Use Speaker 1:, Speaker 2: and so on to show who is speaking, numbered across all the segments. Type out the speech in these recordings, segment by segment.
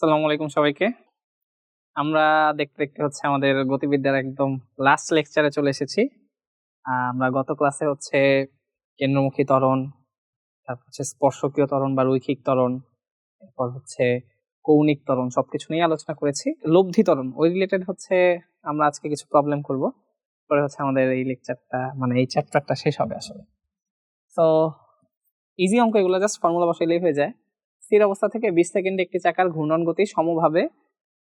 Speaker 1: আসসালামু আলাইকুম সবাইকে। আমরা দেখতে দেখতে হচ্ছে আমাদের গতিবিদ্যার একদম লাস্ট লেকচারে চলে এসেছি। আমরা গত ক্লাসে হচ্ছে কেন্দ্রমুখী ত্বরণ, তারপর হচ্ছে স্পর্শকীয় ত্বরণ বা রৈখিক ত্বরণ, এরপর হচ্ছে কৌণিক ত্বরণ, সবকিছু নিয়ে আলোচনা করেছি। লব্ধি ত্বরণ, ওই রিলেটেড হচ্ছে আমরা আজকে কিছু প্রবলেম করব। পরে হচ্ছে আমাদের এই লেকচারটা মানে এই চ্যাপ্টারটা শেষ হবে আসলে। তো ইজি অঙ্ক এগুলো জাস্ট ফর্মুলা বসাইলেই হয়ে যায়। স্থির অবস্থা থেকে বিশ সেকেন্ডে একটি চাকার ঘূর্ণন গতি সমভাবে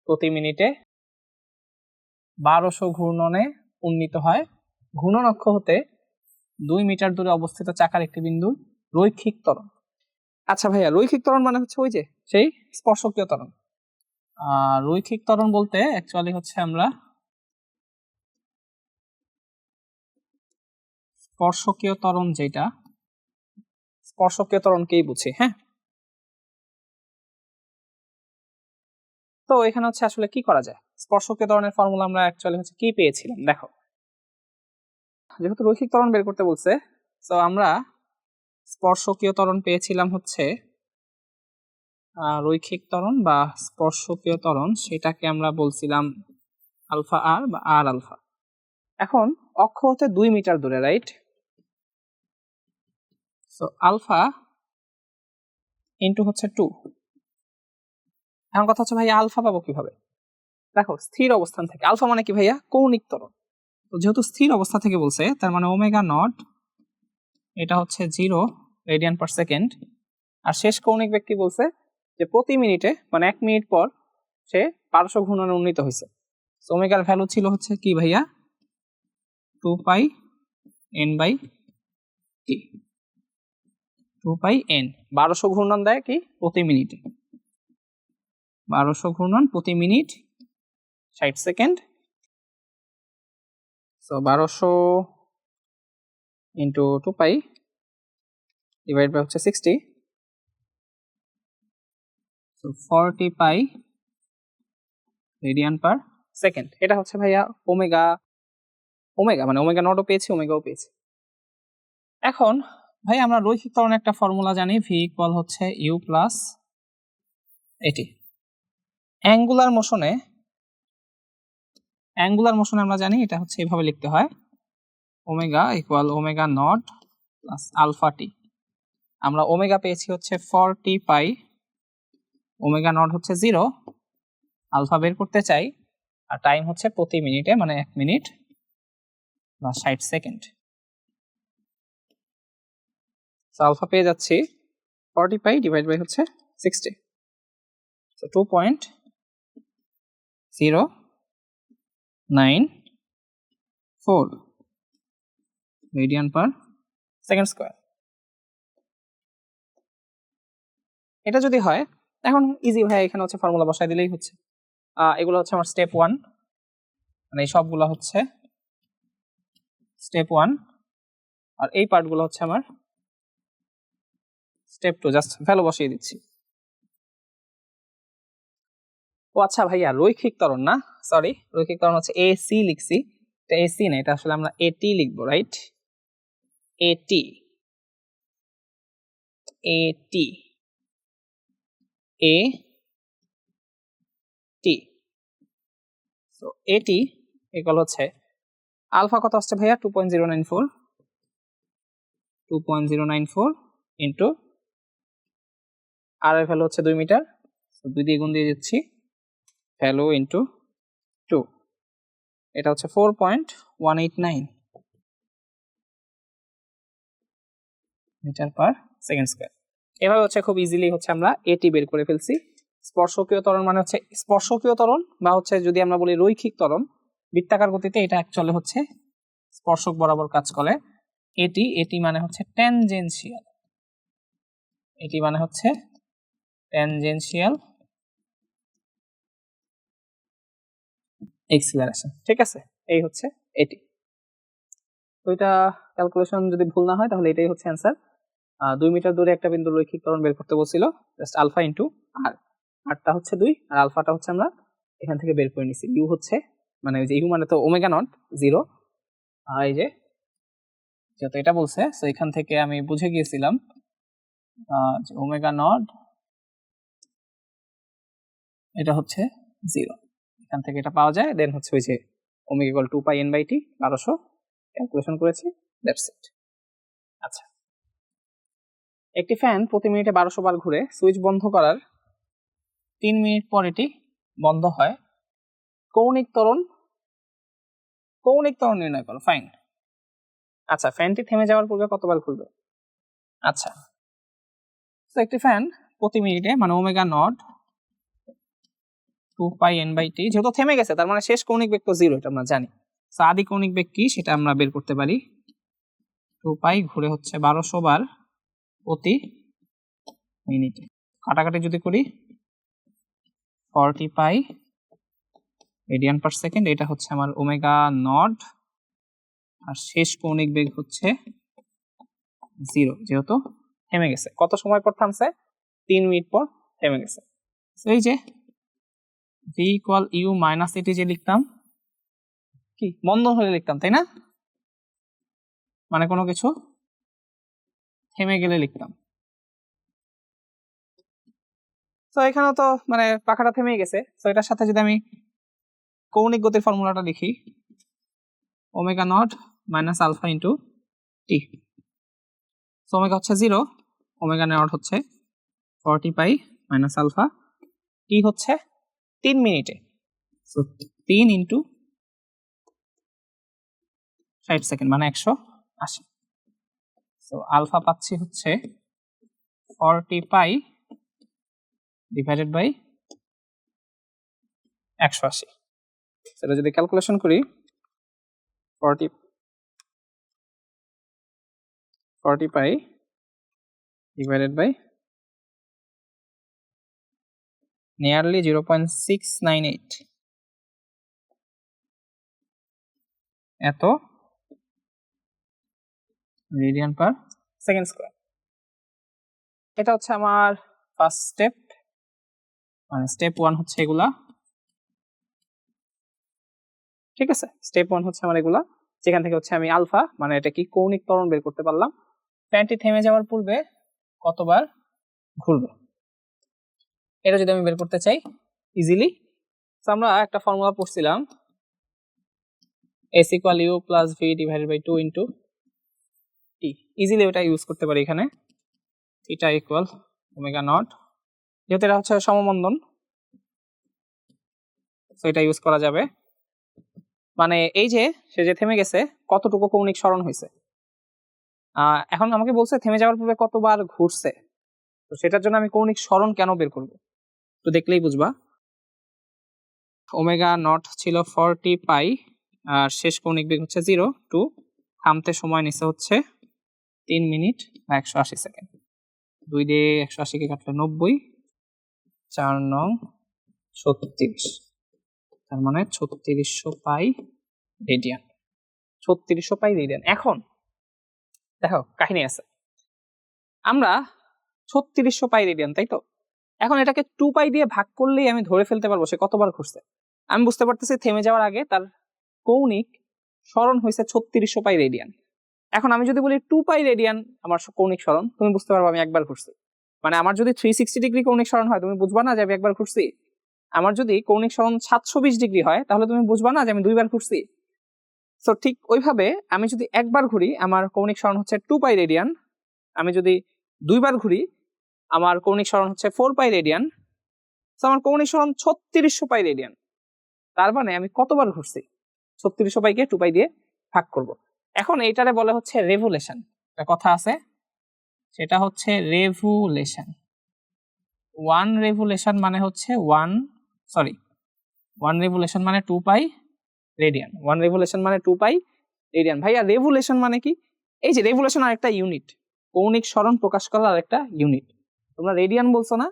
Speaker 1: প্রতি মিনিটে বারোশো ঘূর্ণনে উন্নীত হয়। ঘূর্ণন অক্ষ হতে দুই মিটার দূরে অবস্থিত চাকার একটি বিন্দু রৈখিক ত্বরণ। আচ্ছা ভাইয়া, রৈখিক ত্বরণ মানে হচ্ছে ওই যে, সেই স্পর্শকীয় ত্বরণ। রৈখিক ত্বরণ বলতে অ্যাকচুয়ালি হচ্ছে আমরা স্পর্শকীয় ত্বরণ যেটা, স্পর্শকীয় ত্বরণকেই বুঝি হ্যাঁ? তো এখানে হচ্ছে আসলে কি করা যায়? স্পর্শকীয় ত্বরণের ফর্মুলা আমরা অ্যাকচুয়ালি হচ্ছে কি পেয়েছিলাম? দেখো। যেহেতু রৈখিক ত্বরণ বের করতে বলছে তো আমরা স্পর্শকীয় ত্বরণ পেয়েছিলাম হচ্ছে রৈখিক ত্বরণ বা স্পর্শকীয় ত্বরণ, সেটাকে আমরা বলছিলাম আলফা আর বা আর আলফা। এখন অক্ষ হতে দুই মিটার দূরে রাইট সো আলফা ইন্টু হচ্ছে টু এখন কথা হচ্ছে, ভাইয়া, আলফা পাবো কীভাবে? দেখো, স্থির অবস্থান থেকে, আলফা মানে কি, ভাইয়া? কৌণিক ত্বরণ তো যেহেতু স্থির অবস্থা থেকে বলছে, তার মানে ওমেগা নট, এটা হচ্ছে জিরো রেডিয়ান পার সেকেন্ড। আর শেষ কৌণিক ব্যক্তি বলছে যে, প্রতি মিনিটে মানে এক মিনিট পর, সে পারস্য ঘূর্ণনে উন্নীত হয়েছে। ওমেগার ভ্যালু ছিল হচ্ছে কি, ভাইয়া? Two pi N by T. Two pi N. বারোশো ঘূর্ণন দেয় কি? প্রতি মিনিটে। বারোশো ঘূর্ণন প্রতি মিনিট ষাট সেকেন্ড। সো বারোশো into two pi divide by হচ্ছে sixty so forty pi radian per second এটা হচ্ছে ভাইয়া ওমেগা ওমেগা মানে ওমেগা নটও পেয়েছি, ওমেগাও পেয়েছি। এখন ভাই আমরা রৈখিক ত্বরণের একটা ফর্মুলা জানি ভি ইকুয়াল হচ্ছে ইউ প্লাস এটি অ্যাঙ্গুলার মোশনে অ্যাঙ্গুলার মোশনে আমরা জানি এটা হচ্ছে এভাবে লিখতে হয়, omega equal omega nought plus alpha T আমরা ওমেগা পেয়েছি হচ্ছে ফর্টি পাই ওমেগা নট হচ্ছে জিরো আলফা বের করতে চাই, আর টাইম হচ্ছে প্রতি মিনিটে মানে এক মিনিট বা ষাট সেকেন্ড আলফা পেয়ে যাচ্ছি ফর্টি পাই ডিভাইড বাই হচ্ছে sixty two point zero nine four radian per second square এটা যদি হয়, এখন ইজি ভাই, এখানে হচ্ছে ফর্মুলা বসাই দিলেই হচ্ছে। এগুলো হচ্ছে আমার স্টেপ ওয়ান মানে এই সবগুলো হচ্ছে স্টেপ ওয়ান আর এই পার্টগুলো হচ্ছে আমার স্টেপ টু জাস্ট ভ্যালু বসিয়ে দিচ্ছি। ও আচ্ছা ভাইয়া, রৈখিক ত্বরণ না? সরি রৈখিক ত্বরণ হচ্ছে এ সি লিখছি। এটা এসি না, এটা আসলে আমরা এটি লিখব right AT AT A T so AT equal হচ্ছে আলফা কত আসছে ভাইয়া? Two point zero nine four two point zero nine four into R এর ভ্যালু হচ্ছে দুই মিটার। দুই দিয়ে গুণ দিয়ে দিচ্ছি। ভ্যালু ইন্টু টু এটা হচ্ছে four point one eight nine metre per second square. এভাবে হচ্ছে খুব ইজিলি হচ্ছে আমরা এটি বের করে ফেলছি। স্পর্শকীয় তরণ মানে হচ্ছে স্পর্শকীয় তরণ বা হচ্ছে যদি আমরা বলি রৈখিক তরণ বৃত্তাকার গতিতে এটা অ্যাকচুয়ালি হচ্ছে স্পর্শক বরাবর কাজ করে। এটি এটি মানে হচ্ছে ট্যানজেনশিয়াল এটি মানে হচ্ছে ট্যানজেনশিয়াল এক্সিলারেশন, ঠিক আছে? এই হচ্ছে এটি। তো এটা ক্যালকুলেশন যদি ভুল না হয়, তাহলে এটাই হচ্ছে অ্যান্সার দুই মিটার দূরে একটা বিন্দু রৈখিক বের করতে বলছিল জাস্ট আলফা ইন্টু আর আরটা হচ্ছে দুই, আর আলফাটা হচ্ছে আমরা এখান থেকে বের করে নিছি। ইউ হচ্ছে মানে ওই যে ইউ মানে তো ওমেগা নট জিরো এই যে, যেহেতু এটা বলছে তো এখান থেকে আমি বুঝে গিয়েছিলাম ওমেগা নট এটা হচ্ছে জিরো এখান থেকে এটা পাওয়া যায়। দেন হচ্ছে ওই যে omega two pi N by T বারোশো। ক্যালকুলেশন করেছি দ্যাটস ইট আচ্ছা। একটি ফ্যান প্রতি মিনিটে বারোশো বার ঘুরে সুইচ বন্ধ করার তিন মিনিট পর এটি বন্ধ হয়। কৌণিক ত্বরণ কৌণিক ত্বরণ নির্ণয় করো ফাইন আচ্ছা ফ্যানটি থেমে যাওয়ার পূর্বে কতবার ঘুরবে? আচ্ছা। তো একটি ফ্যান প্রতি মিনিটে মানে omega nought two pi N by T যেহেতু থেমে গেছে, তার মানে শেষ কৌণিক বেগ তো জিরো এটা আমরা জানি। তো আদি কৌণিক বেগ কি, সেটা আমরা বের করতে পারি। টু পাই ঘুরে হচ্ছে বারোশো বার প্রতি মিনিটে। কাটাকাটি যদি করি forty pi radian per second এটা হচ্ছে আমার ওমেগা নট আর শেষ কৌণিক বেগ হচ্ছে জিরো যেহেতু থেমে গেছে। কত সময় পর থামছে? তিন মিনিট পর থেমে গেছে। এই যে ভি ইকুয়াল ইউ মাইনাস এটি যে লিখতাম, কি? বন্ধ হলে লিখতাম, তাই না? মানে কোনো কিছু থেমে গেলে লিখতাম। তো এখানেও তো মানে পাখাটা থেমে গেছে। তো এটার সাথে যদি আমি কৌণিক গতির ফর্মুলাটা লিখি omega nought minus alpha into T omega হচ্ছে জিরো ওমেগা নট হচ্ছে forty pi minus alpha T হচ্ছে তিন মিনিটে। সো তিন ইন্টু ষাট সেকেন্ড মানে একশো আশি। সো আলফা পাচ্ছি হচ্ছে ফর্টি পাই ডিভাইডেড বাই একশো আশি। সেটা যদি ক্যালকুলেশন করি forty forty pi divided by nine eight এত? Radian per second square. এটা হচ্ছে আমার ফার্স্ট স্টেপ। মানে স্টেপ ওয়ান হচ্ছে এগুলা। ঠিক আছে? স্টেপ ওয়ান হচ্ছে আমার এগুলা। যেখান থেকে হচ্ছে আমি আলফা মানে এটা কি কৌণিক ত্বরণ বের করতে পারলাম। ফ্যানটি থেমে যাওয়ার পূর্বে কতবার ঘুরবে? এটা যদি আমি বের করতে চাই ইজিলি আমরা একটা ফর্মুলা পড়ছিলাম। S equal U plus V divided by two into T easily ওটা ইউজ করতে পারি এখানে। এটা ইকুয়াল ওমেগা নট যেহেতু এটা হচ্ছে সমবন্ধন তো এটা ইউজ করা যাবে। মানে এই যে, সে যে থেমে গেছে, কতটুকু কৌণিক স্মরণ হয়েছে? এখন আমাকে বলছে, থেমে যাওয়ার পূর্বে কতবার ঘুরছে? তো সেটার জন্য আমি কৌণিক স্মরণ কেন বের করব? তো দেখলেই বুঝবা। ওমেগা নট ছিল ফর্টি পাই, আর শেষ কৌণিক বেগ হচ্ছে জিরো, টু। থামতে সময় নিচে হচ্ছে তিন মিনিট বা একশো আশি সেকেন্ড। দুই দিয়ে একশো আশিকে কাটলে নব্বই, চার নং ছত্রিশ। তার মানে ছত্রিশশো পাই রেডিয়ান। ছত্রিশশো পাই রেডিয়ান। এখন দেখো, কাহিনী আছে। আমরা ছত্রিশশো পাই রেডিয়ান, তাই তো? এখন এটাকে টু পাই দিয়ে ভাগ করলেই আমি ধরে ফেলতে পারব, সে কতবার ঘুরছে? আমি বুঝতে পারতেছি থেমে যাওয়ার আগে তার কৌণিক স্মরণ হয়েছে ছত্রিশশো পাই রেডিয়ান এখন আমি যদি বলি টু পাই রেডিয়ান আমার কৌণিক স্মরণ তুমি বুঝতে পারব আমি একবার ঘুরছি। মানে আমার যদি থ্রি সিক্সটি ডিগ্রি কৌণিক স্মরণ হয়, তুমি বুঝবা না যে আমি একবার ঘুরছি? আমার যদি কৌণিক স্মরণ সাতশো বিশ ডিগ্রি হয়, তাহলে তুমি বুঝবা না যে আমি দুইবার ঘুরছি? তো ঠিক ওইভাবে আমি যদি একবার ঘুরি, আমার কৌণিক স্মরণ হচ্ছে টু পাই রেডিয়ান আমি যদি দুইবার ঘুরি আমার কৌণিক স্মরণ হচ্ছে ফোর পাই রেডিয়ান তো আমার কৌণিক স্মরণ ছত্রিশশো পাই রেডিয়ান তার মানে আমি কতবার ঘুরছি? ছত্রিশশো পাইকে টু পাই দিয়ে ভাগ করব। এখন এইটারে বলে হচ্ছে রেভুলেশন একটা কথা আছে, সেটা হচ্ছে রেভুলেশন ওয়ান রেভুলেশন মানে হচ্ছে ওয়ান সরি ওয়ান রেভুলেশন মানে two pi radian one revolution মানে টু পাই রেডিয়ান ভাইয়া রেভুলেশন মানে কি? এই যে রেভুলেশন আর একটা ইউনিট কৌণিক স্মরণ প্রকাশ করার আরেকটা ইউনিট তোমরা রেডিয়ান বলছো না?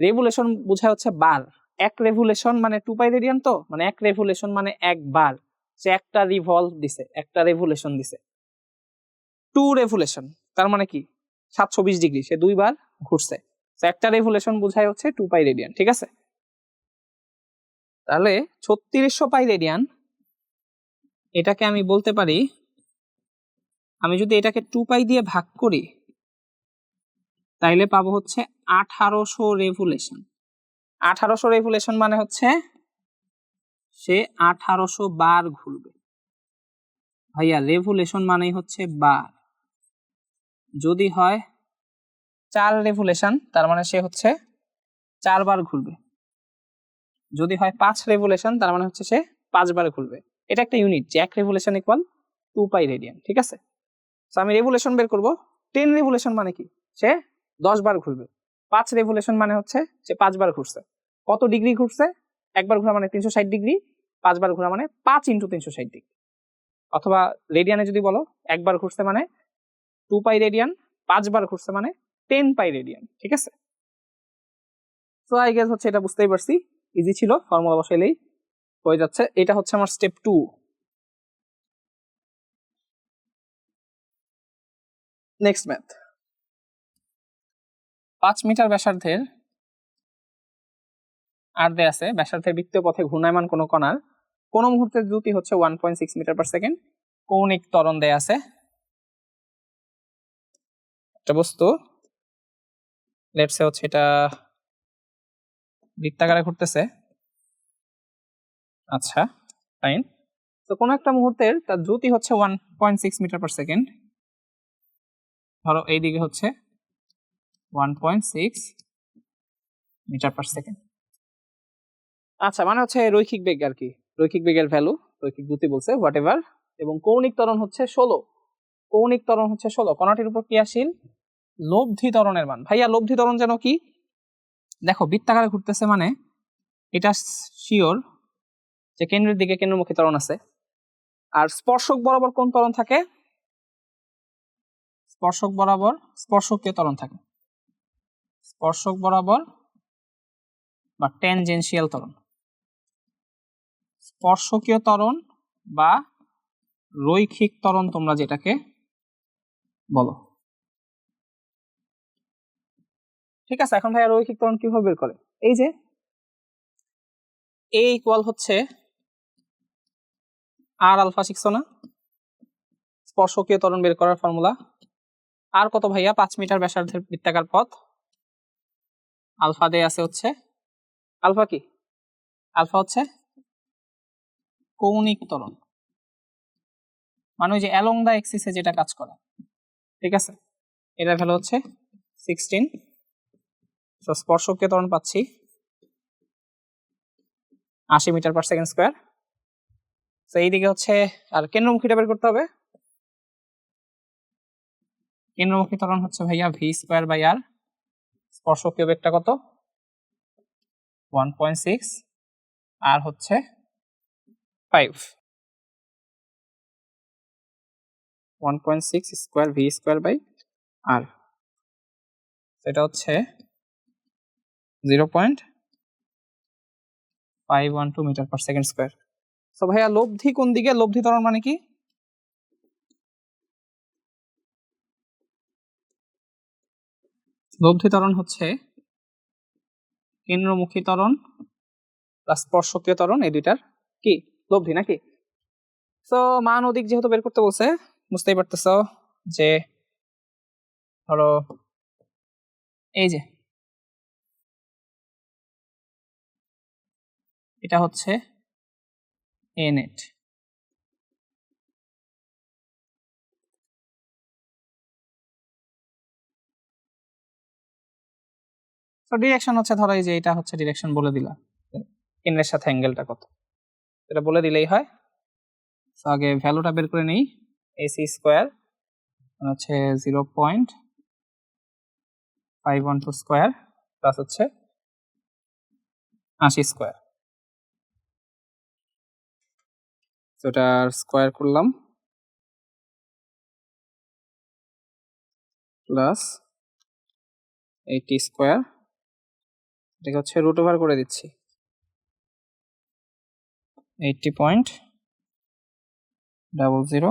Speaker 1: রেভুলেশন বোঝায় হচ্ছে বার। এক রেভুলেশন মানে টু পাই রেডিয়ান তো? মানে এক রেভুলেশন মানে একবার। সে একটা রিভলভ দিছে, একটা রেভুলেশন দিছে। টু রেভুলেশন, তার মানে কি? সাতশো বিশ ডিগ্রি, সে দুইবার ঘুরছে। একটা রেভুলেশন বোঝায় হচ্ছে টু পাই রেডিয়ান, ঠিক আছে? তাহলে ছত্রিশশো পাই রেডিয়ান, এটাকে আমি বলতে পারি, আমি যদি এটাকে টু পাই দিয়ে ভাগ করি তাইলে পাবো হচ্ছে আঠারোশো রেভুলেশন। আঠারোশো রেভুলেশন মানে হচ্ছে সে আঠারোশো বার ঘুরবে। ভাইয়া, রেভুলেশন মানেই হচ্ছে বার। যদি হয় চার রেভুলেশন, তার মানে সে হচ্ছে চারবার ঘুরবে। যদি হয় পাঁচ রেভুলেশন, তার মানে হচ্ছে সে পাঁচবার ঘুরবে। এটা একটা ইউনিট, যে এক revolution equal two pi radian ঠিক আছে? আমি রেভুলেশন বের করব। টেন রেভুলেশন মানে কি? সে দশ বার ঘুরবে। পাঁচ রেভুলেশন মানে হচ্ছে সে পাঁচবার ঘুরছে। কত ডিগ্রি ঘুরছে? একবার ঘোরা মানে তিনশো ষাট ডিগ্রি পাঁচবার ঘোরা মানে পাঁচ ইন্টু তিনশো ষাট ডিগ্রি। অথবা রেডিয়ানে যদি বলো, একবার ঘুরছে মানে টু পাই রেডিয়ান পাঁচবার ঘুরছে মানে টেন পাই রেডিয়ান, ঠিক আছে? তো আই গেস হচ্ছে এটা বুঝতেই পারছি। ইজি ছিল ফর্মুলা বসাইলেই হয়ে যাচ্ছে। এটা হচ্ছে আমার স্টেপ টু নেক্সট ম্যাথ পাঁচ মিটার ব্যাসার্ধের আর আছে, ব্যাসার্ধের বৃত্তীয় পথে ঘূর্ণায়মান কোনো কণার কোন মুহূর্তের দ্রুতি হচ্ছে one point six metre per second কৌণিক ত্বরণ দেয়া আছে। একটা বস্তু লেটসে হচ্ছে এটা বৃত্তাকারে ঘুরতেছে। আচ্ছা ফাইন তো কোনো একটা মুহূর্তের তার দ্রুতি হচ্ছে one point six metre per second ধরো এইদিকে হচ্ছে one point six metre per second আচ্ছা মানে হচ্ছে রৈখিক বেগ আর কি। রৈখিক বেগের ভ্যালু রৈখিক গতি বলছে হোয়াট এভার এবং কৌণিক ত্বরণ হচ্ছে ষোলো। কৌণিক ত্বরণ হচ্ছে ষোলো। কণাটির উপর ক্রিয়াশীল লব্ধি ত্বরণের মান। ভাইয়া, লব্ধি ত্বরণ যেন কি? দেখো, বৃত্তাকারে ঘুরতেছে মানে এটা শিওর যে কেন্দ্রের দিকে কেন্দ্রমুখী ত্বরণ আছে। আর স্পর্শক বরাবর কোন ত্বরণ থাকে? স্পর্শক বরাবর স্পর্শকীয় ত্বরণ থাকে। স্পর্শক বরাবর বা ট্যানজেনশিয়াল ত্বরণ। স্পর্শকীয় ত্বরণ বা রৈখিক ত্বরণ তোমরা যেটাকে বলো। ঠিক আছে, এখন ভাইয়া রৈখিক ত্বরণ কীভাবে বের করে? এই যে এ ইকুয়াল হচ্ছে আর আলফা শিখছো না। স্পর্শকীয় ত্বরণ বের করার ফর্মুলা আর কত ভাইয়া? পাঁচ মিটার ব্যাসার্ধের বৃত্তাকার পথ। আলফা দিয়ে আছে হচ্ছে, আলফা কি? আলফা হচ্ছে কৌণিক ত্বরণ। মানে যে অ্যালং দা এক্সিসে যেটা কাজ করে, ঠিক আছে? এটা ভ্যালু হচ্ছে সিক্সটিন। তো স্পর্শকীয় ত্বরণ পাচ্ছি আশি মিটার পার সেকেন্ড স্কোয়ার। তো এইদিকে হচ্ছে, আর কেন্দ্রমুখীটা বের করতে হবে। কেন্দ্রমুখী ত্বরণ হচ্ছে ভাইয়া ভি স্কোয়ার বাই আর। স্পর্শকীয় বেগটা কত? ওয়ান পয়েন্ট সিক্স আর হচ্ছে five one point six square V square by R সেটা হচ্ছে zero point five one two metre per second square তো ভাইয়া, লব্ধি কোন দিকে? লব্ধি ত্বরণ মানে কি? লব্ধি ত্বরণ হচ্ছে কেন্দ্রমুখী ত্বরণ প্লাস স্পর্শকীয় ত্বরণ, এই দুইটার কি? লব্ধি নাকি? তো মান অধিক যেহেতু বের করতে বলছে, বুঝতেই পারতেছ যে, ধরো, এই যে, এটা হচ্ছে এ নেট তো ডিরেকশন হচ্ছে, ধরো এই যে এটা হচ্ছে ডিরেকশন বলে দিলাম। কেন্দ্রের সাথে অ্যাঙ্গেলটা কত? এটা বলে দিলেই হয়। তো আগে ভ্যালুটা বের করে নেই। এসি স্কোয়ার হচ্ছে zero point five one two square plus হচ্ছে আশি স্কোয়ার তো এটার স্কোয়ার করলাম। প্লাস এইটি স্কোয়ার এটাকে হচ্ছে রুট ওভার করে দিচ্ছি। Eighty point double zero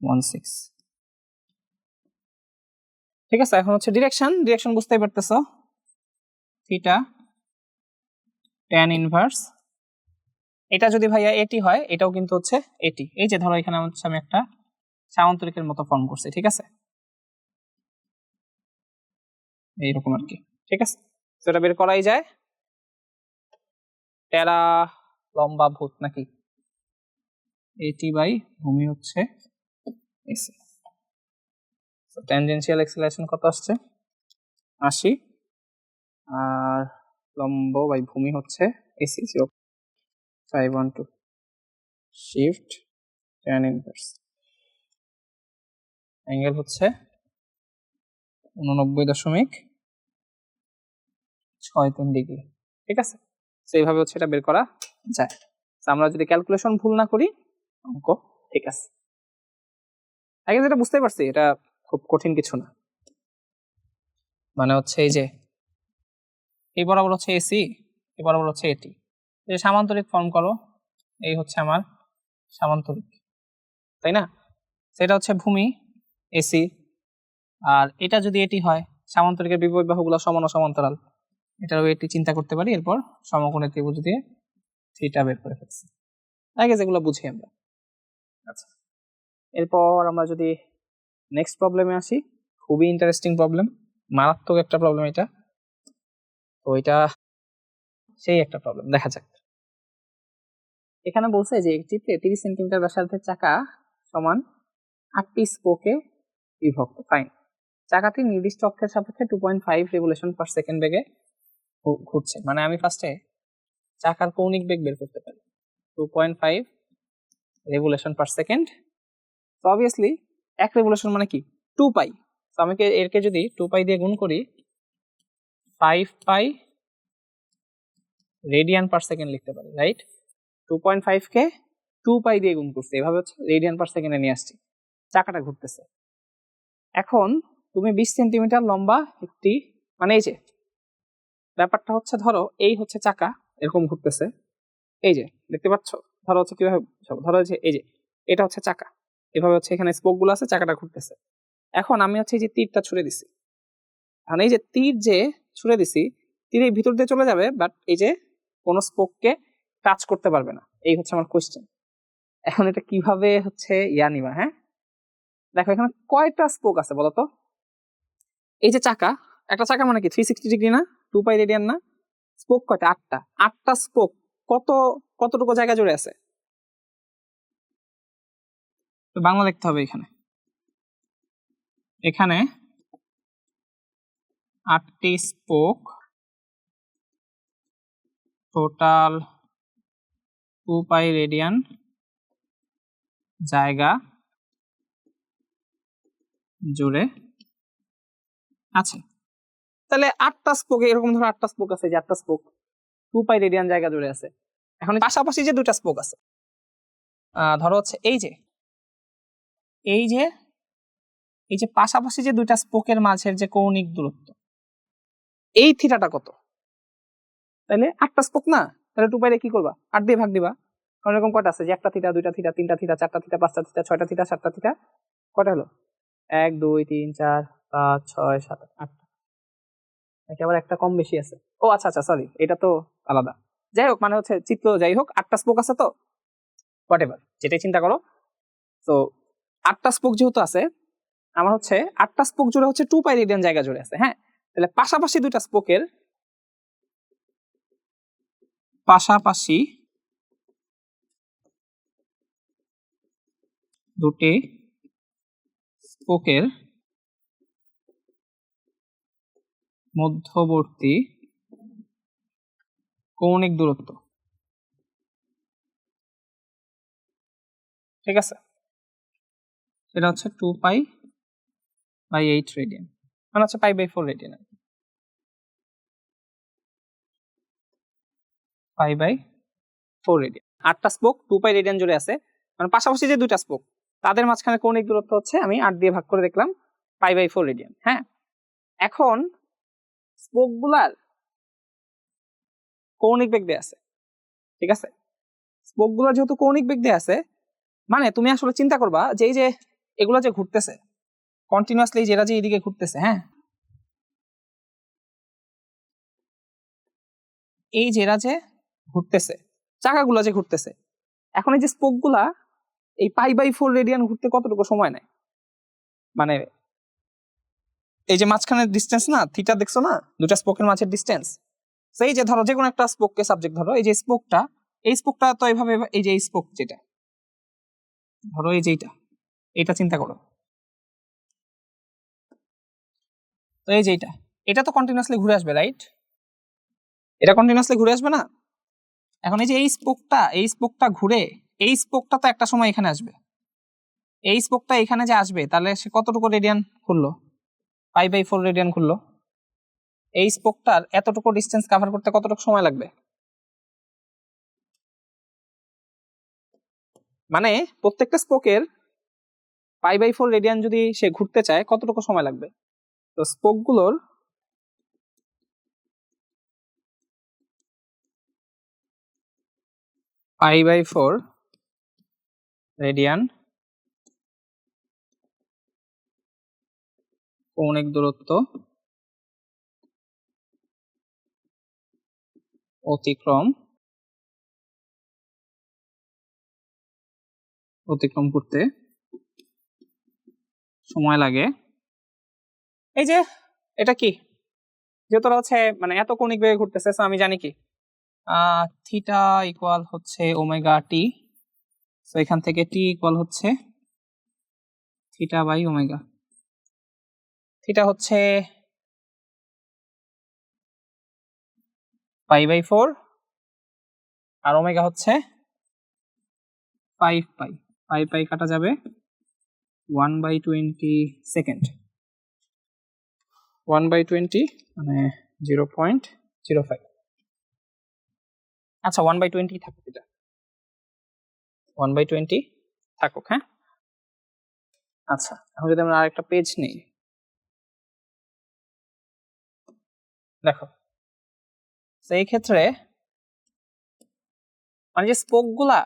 Speaker 1: one six ঠিক আছে, এখন হচ্ছে ডিরেকশন ডিরেকশন বুঝতেই পারতেছ? থিটা ট্যান ইনভার্স এটা যদি ভাইয়া এটি হয়, এটাও কিন্তু হচ্ছে এটি এই যে ধরো এখানে হচ্ছে আমি একটা সামান্তরিকের মতো ফর্ম করছি, ঠিক আছে? এইরকম আর কি। ঠিক আছে? সেটা বের করাই যায়। টেরা লম্বা ভূত নাকি? এটি বাই ভূমি হচ্ছে এসি ট্যানজেন্সিয়াল এক্সেলারেশন কত আসছে? আশি। আর লম্ব বাই ভূমি হচ্ছে AC zero five one two shift tan inverse angle হচ্ছে উননব্বই দশমিক ছয়, তিন ডিগ্রি ঠিক আছে? তো এইভাবে হচ্ছে এটা বের করা যায়। আমরা যদি ক্যালকুলেশন ভুল না করি, অঙ্ক ঠিক আছে। আগে যেটা বুঝতে পারছি, এটা খুব কঠিন কিছু না। মানে হচ্ছে এই যে, এই বরাবর হচ্ছে এসি এই বরাবর হচ্ছে এটি এই সামান্তরিক ফর্ম করো, এই হচ্ছে আমার সামান্তরিক, তাই না? সেটা হচ্ছে ভূমি এসি আর এটা যদি এটি হয়, সামান্তরিকের বিপরীত বাহুগুলো সমান ও সমান্তরাল এটারও এটি চিন্তা করতে পারি, এরপর সমকোণের ত্রিভুজ দিয়ে থিটা বের করে ফেলছি। আগে যেগুলো বুঝি আমরা। আচ্ছা। এরপর আমরা যদি নেক্সট প্রবলেমে আসি, খুবই ইন্টারেস্টিং প্রবলেম মারাত্মক একটা প্রবলেম এটা। তো এটা সেই একটা প্রবলেম দেখা যাক। এখানে বলছে যে একটি তিরিশ সেন্টিমিটার ব্যাসার্ধের চাকা সমান আটটি স্পোকে বিভক্ত। ফাইন চাকাটি নির্দিষ্ট অক্ষের সাপেক্ষে two point five regulation per second বেগে ঘুরছে মানে আমি ফার্স্টে চাকার কৌণিক বেগ বের করতে পারি। Two point five regulation per second তো অবভিয়াসলি এক রেগুলেশন মানে কি? টু পাই তো আমি এরকে যদি টু পাই দিয়ে গুণ করি five pi radian per second লিখতে পারি রাইট টু পয়েন্ট ফাইভকে টু পাই দিয়ে গুণ করছি। এভাবে হচ্ছে রেডিয়ান পার সেকেন্ডে নিয়ে আসছি। চাকাটা ঘুরতেছে। এখন, তুমি বিশ সেন্টিমিটার লম্বা একটি মানে এই যে ব্যাপারটা হচ্ছে, ধরো, এই হচ্ছে চাকা, এরকম ঘুরতেছে। এই যে, দেখতে পাচ্ছ? ধরো হচ্ছে কীভাবে ধরো যে, এই যে, এটা হচ্ছে চাকা। এভাবে হচ্ছে এখানে স্পোকগুলো আছে, চাকাটা ঘুরতেছে। এখন আমি হচ্ছে এই যে তীরটা ছুড়ে দিছি। এখন এই যে তীর যে ছুড়ে দিছি, তীর এই ভিতর দিয়ে চলে যাবে বাট এই যে কোনো স্পোককে টাচ করতে পারবে না। এই হচ্ছে আমার কোয়েশ্চেন এখন এটা কীভাবে হচ্ছে ইয়া নিবা হ্যাঁ? দেখো, এখানে কয়টা স্পোক আছে বলতো? এই যে চাকা, একটা চাকা মানে কি থ্রি সিক্সটি ডিগ্রি না? টু পাই রেডিয়ান না? স্পোক কয়টা? আটটা। আটটা স্পোক। কত, কতটুকু জায়গা জুড়ে আছে? বাংলা লিখতে হবে এখানে। এখানে আটটি spoke, total two pi radian জায়গা জুড়ে আছে। তাহলে আটটা স্পোক এরকম ধরো আটটা স্পোক আছে যে আটটা স্পোক টু পাই রেডিয়ান জায়গা জুড়ে আছে। এখন পাশাপাশি যে দুইটা স্পোক আছে ধরো হচ্ছে এই যে এই যে এই যে পাশাপাশি যে দুইটা স্পোকের মাঝের যে কৌণিক দূরত্ব এই থিটাটা কত? তাহলে আটটা স্পোক না? তাহলে টু পাইলে কি করবা? আট দিয়ে ভাগ দিবা। কারণ এরকম কটা আছে? যে একটা থিটা দুইটা থিটা তিনটা থিটা চারটা থিটা পাঁচটা থিটা ছয়টা থিটা সাতটা থিটা কটা হলো? এক দুই তিন চার পাঁচ ছয় সাত আট, আটটা। নাকি আবার একটা কম বেশি আছে? ও আচ্ছা আচ্ছা সরি এটা তো আলাদা। যাই হোক মানে হচ্ছে চিত্র যাই হোক, আটটা স্পোক আছে তো? হোয়াট এভার যেটাই চিন্তা করো। তো, আটটা স্পোক যেহেতু আছে, আমার হচ্ছে আটটা স্পোক জুড়ে হচ্ছে টু পাই রেডিয়ান জায়গা জুড়ে আছে হ্যাঁ? তাহলে পাশাপাশি দুইটা স্পোকের পাশাপাশি দুটি স্পোকের মধ্যবর্তী কৌণিক দূরত্ব। ঠিক আছে? সেটা হচ্ছে two pi by eight radian মানে হচ্ছে pi by four radian pi by four radian আটটা স্পোক টু পাই রেডিয়ান জুড়ে আছে। মানে পাশাপাশি যে দুইটা স্পোক তাদের মাঝখানে কৌণিক দূরত্ব হচ্ছে, আমি আট দিয়ে ভাগ করে দেখলাম পাই বাই ফোর রেডিয়ান হ্যাঁ? এখন স্পোকগুলার কৌণিক বেগ দিয়ে আছে, ঠিক আছে? স্পোকগুলার যেহেতু কৌণিক বেগ দিয়ে আছে মানে তুমি আসলে চিন্তা করবা যে এই যে এগুলো যে ঘুরতেছে কন্টিনিউয়াসলি যেটা যে এইদিকে ঘুরতেছে হ্যাঁ? এই যেটা যে ঘুরতেছে, চাকাগুলো যে ঘুরতেছে, এখন এই যে স্পোকগুলা এই পাই বাই ফোর রেডিয়ান ঘুরতে কতটুকু সময় নেয়? মানে এই যে মাঝখানের ডিস্টেন্স না থিটা দেখছ না? দুটা স্পোকের মাঝের ডিস্টেন্স সেই যে ধরো, যে কোনো একটা স্পোককে সাবজেক্ট ধরো, এই যে স্পোকটা এই স্পোকটা তো এইভাবে, এই যে স্পোক যেটা, ধরো এই যে এইটা এটা চিন্তা করো। তো এই যে এইটা, এটা তো কন্টিনিউয়াসলি ঘুরে আসবে রাইট এটা কন্টিনিউয়াসলি ঘুরে আসবে না? এখন এই যে এই স্পোকটা এই স্পোকটা ঘুরে, এই স্পোকটা তো একটা সময় এখানে আসবে। এই স্পোকটা এখানে যে আসবে, তাহলে সে কতটুকু রেডিয়ান খুললো পাই বাই ফোর রেডিয়ান খুললো। এই স্পোকটার এতটুকু ডিস্টেন্স কভার করতে কতটুকু সময় লাগবে? মানে প্রত্যেকটা স্পোকের পাই বাই ফোর রেডিয়ান যদি সে ঘুরতে চায়, কতটুকু সময় লাগবে? তো স্পোকগুলোর পাই বাই ফোর রেডিয়ান কৌণিক দূরত্ব অতিক্রম অতিক্রম করতে সময় লাগে। এই যে, এটা কি? যেহেতু হচ্ছে মানে এত কৌণিক বেগে ঘুরতেছে আমি জানি কি? থিটা ইকুয়াল হচ্ছে ওমেগা টি তো এখান থেকে টি ইকুয়াল হচ্ছে থিটা বাই ওমেগা থিটা হচ্ছে পাই বাই ফোর আর ওমেগা হচ্ছে ফাইভ পাই পাই পাই কাটা যাবে one by twenty second. One by twenty মানে জিরো পয়েন্ট জিরো ফাইভ। আচ্ছা ওয়ান বাই টোয়েন্টি থাকুক এটা। ওয়ান বাই টোয়েন্টি থাকুক হ্যাঁ? আচ্ছা এখন যদি আমরা আরেকটা পেজ নিই দেখো। সেই ক্ষেত্রে মানে যে স্পোকগুলা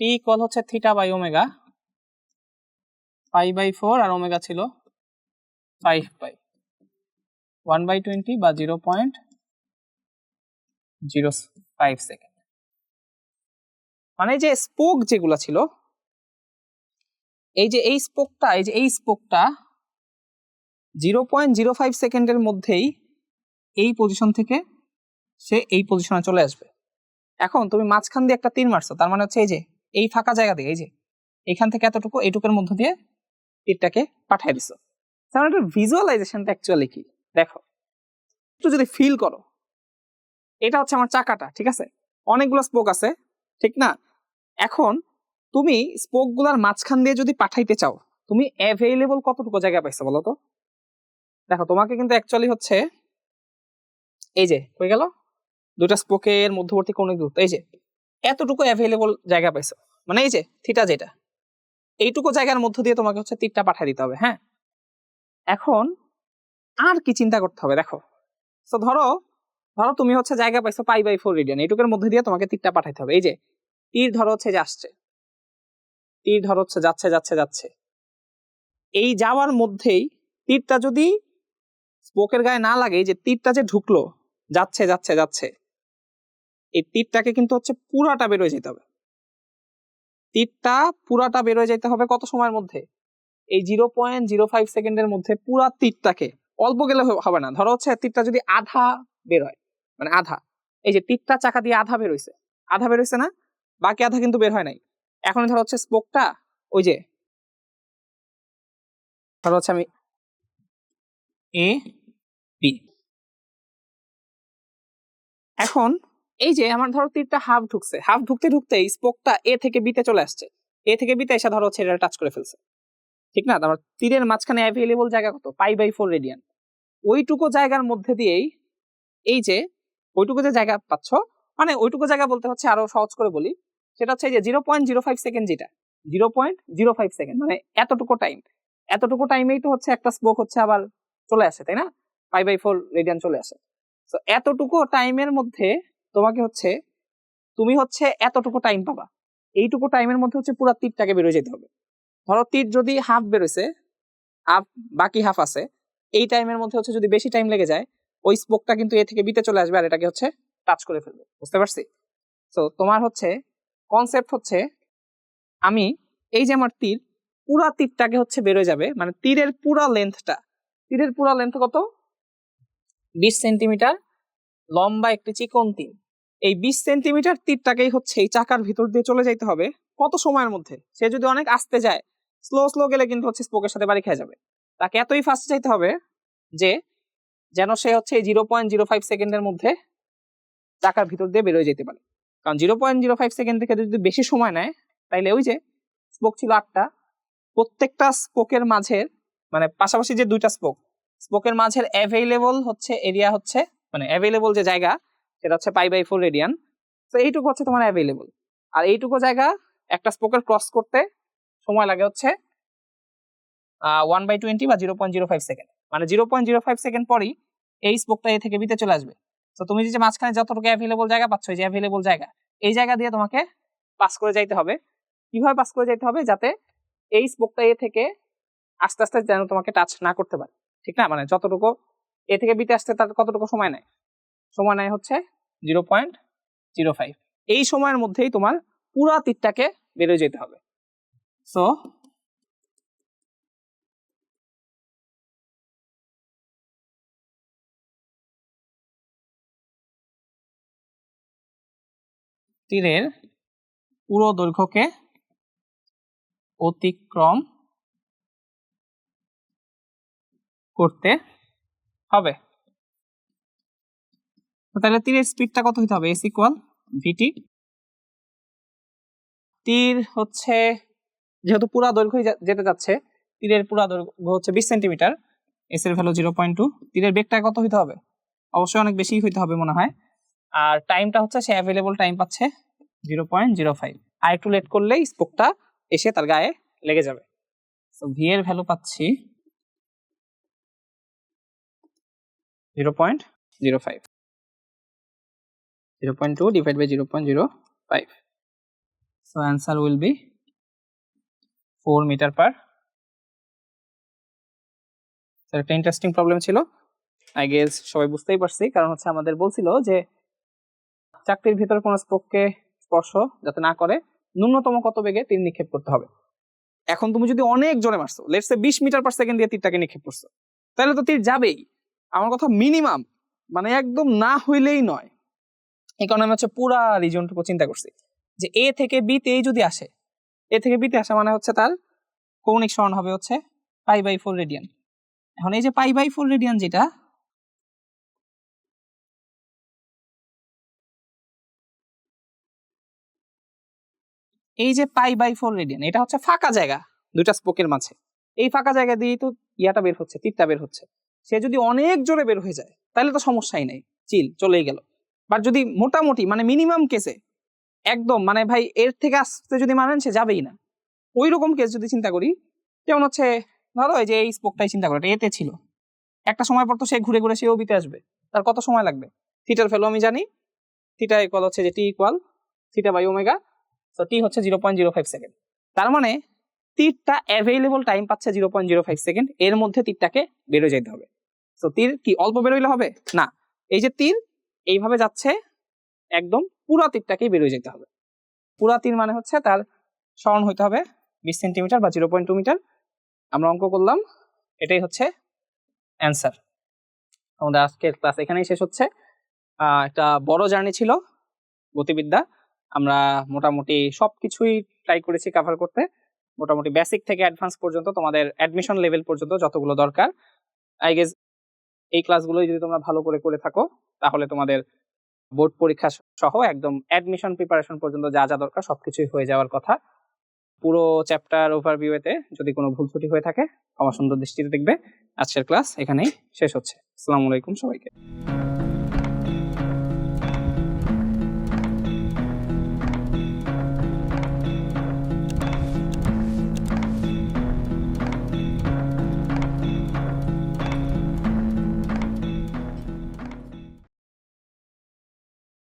Speaker 1: টি ইকুয়াল হচ্ছে theta by omega pi by four R omega ছিল five pi one by twenty বা zero point zero five second মানে যে স্পোক যেগুলা ছিল, এই যে এই স্পোকটা এই যে এই স্পোকটা জিরো পয়েন্ট জিরো ফাইভ সেকেন্ডের মধ্যেই এই পজিশন থেকে সে এই পজিশনে চলে আসবে। এখন তুমি মাঝখান দিয়ে একটা তীর মারছো, তার মানে হচ্ছে এই যে, এই ফাঁকা জায়গা দিয়ে, এই যে, এখান থেকে এতটুকু এইটুকুর মধ্য দিয়ে তীরটাকে পাঠিয়ে দিছো। তার মানে ভিজুয়ালাইজেশনটা অ্যাকচুয়ালি কি? দেখো, একটু যদি ফিল করো, এটা হচ্ছে আমার চাকাটা, ঠিক আছে? অনেকগুলো স্পোক আছে, ঠিক না? এখন তুমি স্পোকগুলোর মাঝখান দিয়ে যদি পাঠাইতে চাও, তুমি অ্যাভেলেবল কতটুকু জায়গা পাইছো বলো তো? দেখো, তোমাকে কিন্তু অ্যাকচুয়ালি হচ্ছে এই যে, হয়ে গেল। দুটা স্পোকের মধ্যবর্তী কোন দূরত্ব। এই যে, এতটুকু অ্যাভেলেবল জায়গা পাইছো। মানে এই যে থিটা যেটা। এইটুকু জায়গার মধ্য দিয়ে তোমাকে হচ্ছে তীরটা পাঠিয়ে দিতে হবে হ্যাঁ? এখন আর কি চিন্তা করতে হবে? দেখো। তো ধরো ধরো তুমি হচ্ছে জায়গা পাইছো পাই বাই ফোর রেডিয়ান এইটুকুর মধ্যে দিয়ে তোমাকে তীরটা পাঠাইতে হবে। এই যে, তীর ধরো হচ্ছে যে আসছে। তীর ধরো হচ্ছে যাচ্ছে যাচ্ছে যাচ্ছে। এই যাওয়ার মধ্যেই তীরটা যদি স্পোকের গায়ে না লাগে যে তীরটা যে ঢুকলো যাচ্ছে যাচ্ছে যাচ্ছে। এই তীরটাকে কিন্তু হচ্ছে পুরাটা বেরোয় যেতে হবে। তীরটা পুরাটা বেরোয় যেতে হবে কত সময়ের মধ্যে? এই জিরো পয়েন্ট জিরো ফাইভ সেকেন্ডের মধ্যে পুরা তীরটাকে অল্প গেলে হবে না। ধরো হচ্ছে তীরটা যদি আধা বের হয় মানে আধা। এই যে তীরটা চাকা দিয়ে আধা বের হয়েছে আধা বের হয়েছে না? বাকি আধা কিন্তু বের হয় নাই। এখন ধরো হচ্ছে স্পোকটা ওই যে ধরো হচ্ছে আমি এ, বি। এখন এই যে আমার ধরো তীরটা হাফ ঢুকছে হাফ ঢুকতে ঢুকতে স্পোকটা এ থেকে বিতে চলে আসছে। এ থেকে বিতে এসে ধরো এটা টাচ করে ফেলছে। ঠিক না? তারপর তীরের মাঝখানে অ্যাভেলেবল জায়গা কত? পাই বাই ফোর রেডিয়ান ওইটুকু জায়গার মধ্যে দিয়েই এই যে ওইটুকু যে জায়গা পাচ্ছ মানে ওইটুকু জায়গা বলতে হচ্ছে আরও সহজ করে বলি, সেটা হচ্ছে যে zero point zero five second যেটা zero point zero five second মানে এতটুকু টাইম এতটুকু টাইমেই তো হচ্ছে একটা স্পোক হচ্ছে আবার চলে আসে, তাই না? পাই বাই ফোর রেডিয়ান চলে আসে। তো এতটুকু টাইমের মধ্যে তোমাকে হচ্ছে, তুমি হচ্ছে এতটুকু টাইম পাবা। এইটুকু টাইমের মধ্যে হচ্ছে পুরো তীরটাকে বেরোয় যেতে হবে। ধরো তীর যদি হাফ বেরোছে হাফ বাকি হাফ আছে, এই টাইমের মধ্যে হচ্ছে যদি বেশি টাইম লেগে যায়, ওই স্পোকটা কিন্তু এ থেকে বিতে চলে আসবে আর এটাকে হচ্ছে টাচ করে ফেলবে। বুঝতে পারছি? তো তোমার হচ্ছে কনসেপ্ট হচ্ছে, আমি এই যে আমার তীর, পুরা তীরটাকে হচ্ছে বেরোয় যাবে মানে তীরের পুরা লেন্থটা তীরের পুরা লেন্থ কত? বিশ সেন্টিমিটার লম্বা একটি চিকন তীর। এই বিশ সেন্টিমিটার তীরটাকেই হচ্ছে এই চাকার ভিতর দিয়ে চলে যাইতে হবে কত সময়ের মধ্যে? সে যদি অনেক আসতে যায় স্লো স্লো গেলে কিন্তু হচ্ছে স্পোকের সাথে বাড়ি খেয়ে যাবে। তাকে এতই ফাস্ট চাইতে হবে যে, যেন সে হচ্ছে জিরো পয়েন্ট জিরো ফাইভ সেকেন্ডের মধ্যে চাকার ভিতর দিয়ে বেরোয় যেতে পারে। কারণ zero point zero five second থেকে যদি বেশি সময় নেয়, তাইলে ওই যে স্পোক ছিল আটটা, প্রত্যেকটা স্পোকের মাঝের মানে পাশাপাশি যে দুইটা স্পোক স্পোকের মাঝের অ্যাভেলেবল হচ্ছে এরিয়া হচ্ছে মানে অ্যাভেলেবল যে জায়গা, সেটা হচ্ছে পাই বাই ফোর রেডিয়ান। তো এইটুকু হচ্ছে তোমার অ্যাভেলেবল আর এইটুকু জায়গা, একটা স্পোকের ক্রস করতে সময় লাগে হচ্ছে ওয়ান বাই টোয়েন্টি বা zero point zero five second মানে zero point zero five second পরই এই স্পোকটা এ থেকে বিতে চলে আসবে। তো তুমি যে মাঝখানে যতটুকু অ্যাভেলেবল জায়গা পাচ্ছ যে অ্যাভেলেবল জায়গা, এই জায়গা দিয়ে তোমাকে পাস করে যাইতে হবে। কীভাবে পাস করে যাইতে হবে? যাতে এই স্পোকটা এ থেকে আস্তে আস্তে যেন তোমাকে টাচ না করতে পারে। ঠিক না? মানে যতটুকু এ থেকে বিতে আসতে তার কতটুকু সময় নেয়? সময় নেয় হচ্ছে জিরো পয়েন্ট জিরো ফাইভ। এই সময়ের মধ্যেই তোমার পুরা তীরটাকে বেরোয় যেতে হবে। সো তীরের পুরো দৈর্ঘ্যকে অতিক্রম করতে হবে। তাহলে তীরের স্পিডটা কত হতে হবে? এস ইকুয়াল ভিটি তীর হচ্ছে, যেহেতু পুরা দৈর্ঘ্য যেতে যাচ্ছে, তীরের পুরা দৈর্ঘ্য হচ্ছে বিশ সেন্টিমিটার এস এর ভ্যালু জিরো পয়েন্ট টু তীরের বেগটা কত হইতে হবে? অবশ্যই অনেক বেশি হইতে হবে মনে হয়। আর টাইমটা হচ্ছে, সে অ্যাভেলেবল টাইম পাচ্ছে জিরো পয়েন্ট জিরো ফাইভ আর একটু লেট করলেই স্পোকটা এসে তার গায়ে লেগে যাবে। তো ভি এর ভ্যালু পাচ্ছি zero point zero five zero point two divide by zero point zero five so answer will be four metre per একটা ইন্টারেস্টিং প্রবলেম ছিল। আই গেস সবাই বুঝতেই পারছি। কারণ হচ্ছে আমাদের বলছিল যে চাকরির ভিতরে কোনো স্পোককে স্পর্শ যাতে না করে ন্যূনতম কত বেগে তীর নিক্ষেপ করতে হবে। এখন তুমি যদি অনেক জোরে মারছো লেটস সে বিশ মিটার পার সেকেন্ড দিয়ে তীরটাকে নিক্ষেপ করছ তাহলে তো তীর যাবেই। আমার কথা মিনিমাম মানে একদম না হইলেই নয়। এই কারণে আমি হচ্ছে পুরা রিজনটুকু চিন্তা করছি যে এ থেকে বি তেই যদি আসে এ থেকে বিতে আসা মানে হচ্ছে তার কৌণিক সরণ হবে হচ্ছে পাই বাই ফোর রেডিয়ান। এখন এই যে পাই বাই ফোর রেডিয়ান যেটা, এই যে পাই বাই ফোর রেডিয়ান, এটা হচ্ছে ফাঁকা জায়গা, দুইটা স্পোকের মাঝে। এই ফাঁকা জায়গা দিয়েই তো ইয়াটা বের হচ্ছে, তীরটা বের হচ্ছে। সে যদি অনেক জোরে বের হয়ে যায়, তাহলে তো সমস্যাই নেই। চিল, চলেই গেল। বাট যদি মোটামুটি মানে মিনিমাম কেসে একদম মানে ভাই, এর থেকে আসতে যদি মানেন সে যাবেই না। ওই রকম কেস যদি চিন্তা করি, যেমন হচ্ছে, ধরো যে এই স্পোকটাই চিন্তা করো এতে ছিল। একটা সময় পর তো সে ঘুরে ঘুরে সেও বিতে আসবে। তার কত সময় লাগবে? থিটার ফেলো আমি জানি। থিটা ইকুয়াল হচ্ছে যে T equal theta by omega তো টি হচ্ছে zero point zero five second তার মানে তীরটা অ্যাভেলেবল টাইম পাচ্ছে zero point zero five second এর মধ্যে তীরটাকে বেরোয় যেতে হবে। তো তীর কি অল্প বেরোইলে হবে? না। এই যে তীর, এইভাবে যাচ্ছে, একদম পুরা তীরটাকেই বেরোয় যেতে হবে। পুরা তীর মানে হচ্ছে তার স্মরণ হইতে হবে, বিশ সেন্টিমিটার বা জিরো পয়েন্ট টু মিটার। আমরা অঙ্ক করলাম, এটাই হচ্ছে অ্যান্সার। আমাদের আজকের ক্লাস এখানেই শেষ হচ্ছে। একটা বড় জার্নি ছিল গতিবিদ্যা। আমরা মোটামুটি সব কিছুই ট্রাই করেছি কাভার করতে। মোটামুটি বেসিক থেকে অ্যাডভান্স পর্যন্ত, তোমাদের অ্যাডমিশন লেভেল পর্যন্ত যতগুলো দরকার। আই গেস এই ক্লাসগুলো যদি তোমরা ভালো করে করে থাকো, তাহলে তোমাদের বোর্ড পরীক্ষা সহ একদম অ্যাডমিশন প্রিপারেশন পর্যন্ত যা যা দরকার সবকিছুই হয়ে যাওয়ার কথা। পুরো চ্যাপ্টার ওভারভিউতে যদি কোনো ভুল ত্রুটি হয়ে থাকে আমার সুন্দর দৃষ্টিতে দেখবে। আজকের ক্লাস এখানেই শেষ হচ্ছে। আসসালামু আলাইকুম সবাইকে।